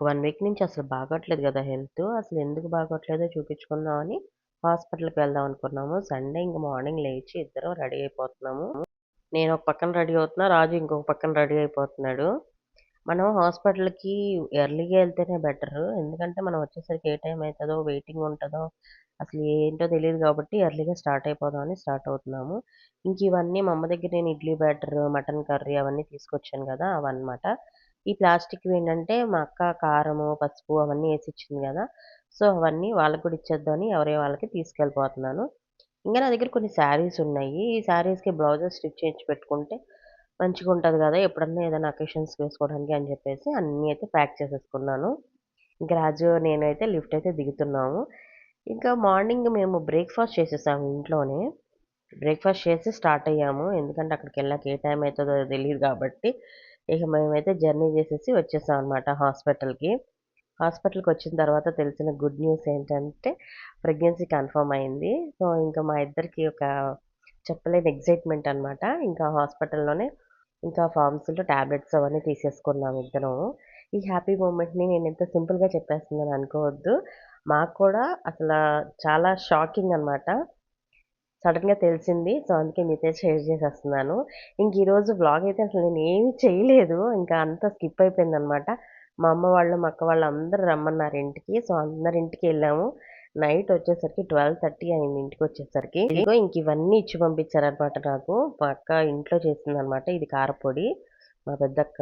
One week నుంచి అసలు బాగోట్లేదు కదా హెల్త్. అసలు ఎందుకు బాగోట్లేదో చూపించుకుందామని హాస్పిటల్‌కి వెళ్దాం అనుకున్నాము. సండే ఇంక మార్నింగ్ లేచి ఇద్దరం రెడీ అయిపోతున్నాము. నేను ఒక పక్కన రెడీ అవుతున్నా. రాజు ఇంకొక పక్కన రెడీ అయిపోతున్నాడు. మనం హాస్పిటల్‌కి ఎర్లీగా వెళ్తేనే బెటరు. ఎందుకంటే మనం వచ్చేసరికి ఏ టైం అవుతుందో వెయిటింగ్ ఉంటుందో అసలు ఏంటో తెలియదు కాబట్టి ఎర్లీగా స్టార్ట్ అయిపోదామని స్టార్ట్ అవుతున్నాము. ఇంక ఇవన్నీ మా అమ్మ దగ్గర నేను ఇడ్లీ బ్యాటర్ మటన్ కర్రీ అవన్నీ తీసుకొచ్చాను కదా! అవన్నమాట. ఈ ప్లాస్టిక్‌వి ఏంటంటే మా అక్క కారము, పసుపు అవన్నీ వేసి ఇచ్చింది కదా! సో, అవన్నీ వాళ్ళకి కూడా ఇచ్చేద్దామని ఎవరియి వాళ్ళకి తీసుకెళ్ళిపోతున్నాను. ఇంకా నా దగ్గర కొన్ని శారీస్ ఉన్నాయి. ఈ శారీస్‌కి బ్లౌజెస్ స్టిచ్ చేయించి పెట్టుకుంటే మంచిగా ఉంటుంది కదా! ఎప్పుడన్నా ఏదైనా అకేషన్స్ వేసుకోవడానికి అని చెప్పేసి అన్నీ అయితే ప్యాక్ చేసేసుకున్నాను. గ్రాజు నేనైతే లిఫ్ట్ అయితే దిగుతున్నాము. ఇంకా మార్నింగ్ మేము బ్రేక్‌ఫాస్ట్ చేసేసాము ఇంట్లోనే. బ్రేక్‌ఫాస్ట్ చేసి స్టార్ట్ అయ్యాము. ఎందుకంటే అక్కడికెళ్ళాక ఏ టైం అవుతుందో తెలియదు కాబట్టి ఇక మేమైతే జర్నీ చేసేసి వచ్చేసాం అనమాట హాస్పిటల్‌కి. హాస్పిటల్‌కి వచ్చిన తర్వాత తెలిసిన గుడ్ న్యూస్ ఏంటంటే ప్రెగ్నెన్సీ కన్ఫర్మ్ అయింది. సో, ఇంకా మా ఇద్దరికి ఒక చెప్పలేని ఎగ్జైట్మెంట్ అనమాట. ఇంకా హాస్పిటల్‌లోనే ఇంకా ఫార్మసీలో టాబ్లెట్స్ అవన్నీ తీసేసుకున్నాం ఇద్దరం. ఈ హ్యాపీ మూమెంట్‌ని నేను ఇంత సింపుల్‌గా చెప్పేస్తున్నాను అనుకోవద్దు. మాకు కూడా అసలు చాలా షాకింగ్ అనమాట. సడన్గా తెలిసింది. సో, అందుకే మీతో షేర్ చేసేస్తున్నాను. ఇంక ఈరోజు బ్లాగ్ అయితే అసలు నేను ఏమి చేయలేదు. ఇంకా అంతా స్కిప్ అయిపోయిందనమాట. మా అమ్మ వాళ్ళు, మా అక్క వాళ్ళు అందరూ రమ్మన్నారు ఇంటికి. సో, అందరి ఇంటికి వెళ్ళాము. నైట్ వచ్చేసరికి 12:30 అయింది ఇంటికొచ్చేసరికి. ఇదిగో ఇంక ఇవన్నీ ఇచ్చి పంపించారనమాట నాకు. మా అక్క ఇంట్లో చేసిందనమాట. ఇది కారపొడి మా పెద్దక్క.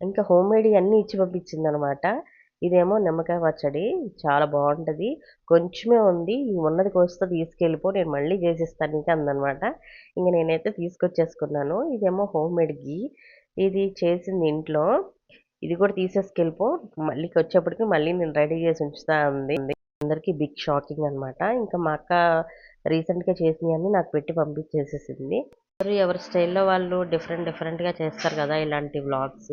ఇంకా హోమ్‌మేడ్ ఇవన్నీ ఇచ్చి పంపించిందనమాట. ఇదేమో నిమ్మకాయ పచ్చడి. చాలా బాగుంటుంది కొంచెమే ఉంది. ఉన్నది కోస్తా తీసుకెళ్ళిపో నేను మళ్ళీ చేసిస్తాను ఇంకా అందనమాట. ఇంక నేనైతే తీసుకొచ్చేసుకున్నాను. ఇదేమో హోమ్‌మేడ్ గీ ఇది చేసింది ఇంట్లో. ఇది కూడా తీసేసుకెళ్ళిపో. మళ్ళీ వచ్చేప్పటికి మళ్ళీ నేను రెడీ చేసి ఉంచుతా ఉంది అందరికీ బిగ్ షాకింగ్ అనమాట. ఇంకా మా అక్క రీసెంట్‌గా చేసినయన్నీ నాకు పెట్టి పంపించేసేసింది. ఎవరు ఎవరి స్టైల్‌లో వాళ్ళు డిఫరెంట్ డిఫరెంట్‌గా చేస్తారు కదా! ఇలాంటి వ్లాగ్స్.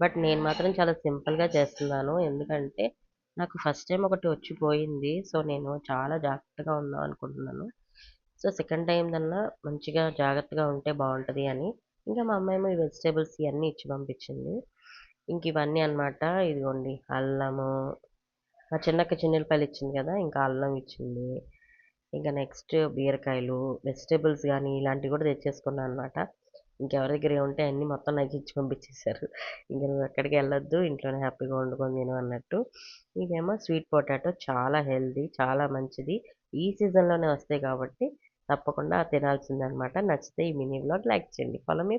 బట్ నేను మాత్రం చాలా సింపుల్‌గా చేస్తున్నాను. ఎందుకంటే నాకు ఫస్ట్ టైం ఒకటి వచ్చి పోయింది. సో, నేను చాలా జాగ్రత్తగా ఉందాం అనుకుంటున్నాను. సో, సెకండ్ టైం దన్నా మంచిగా జాగ్రత్తగా ఉంటే బాగుంటుంది అని. ఇంకా మా అమ్మాయి ఈ వెజిటేబుల్స్ ఇవన్నీ ఇచ్చి పంపించింది. ఇంక ఇవన్నీ అనమాట. ఇదిగోండి అల్లము, మా చిన్నక్క చిన్నుల్లిపాయలు ఇచ్చింది కదా! ఇంకా అల్లం ఇచ్చింది. ఇంకా నెక్స్ట్ బీరకాయలు, వెజిటేబుల్స్ కానీ ఇలాంటివి కూడా తెచ్చేసుకున్నాను అనమాట. ఇంకెవరి దగ్గర ఏముంటే అన్నీ మొత్తం నాకు ఇచ్చి పంపించేశారు. ఇంక నువ్వు ఎక్కడికి వెళ్ళొద్దు. ఇంట్లోనే హ్యాపీగా వండుకొని తిను అన్నట్టు. ఇదేమో స్వీట్ పొటాటో చాలా హెల్తీ. చాలా మంచిది. ఈ సీజన్‌లోనే వస్తాయి కాబట్టి తప్పకుండా తినాల్సిందనమాట. నచ్చితే ఈ మినీ బ్లాగ్ లైక్ చేయండి. ఫాలో మీ